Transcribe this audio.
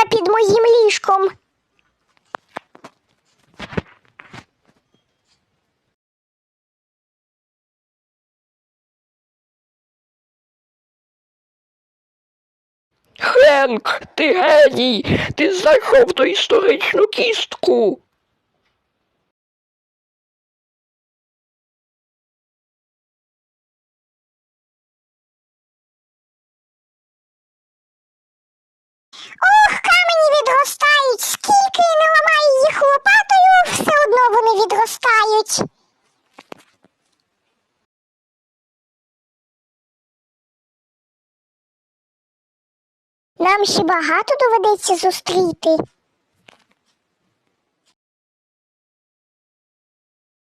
ховатися під моїм ліжком. Хенк, ти геній! Ти знайшов ту історичну кістку. Відростають. Нам ще багато доведеться зустріти.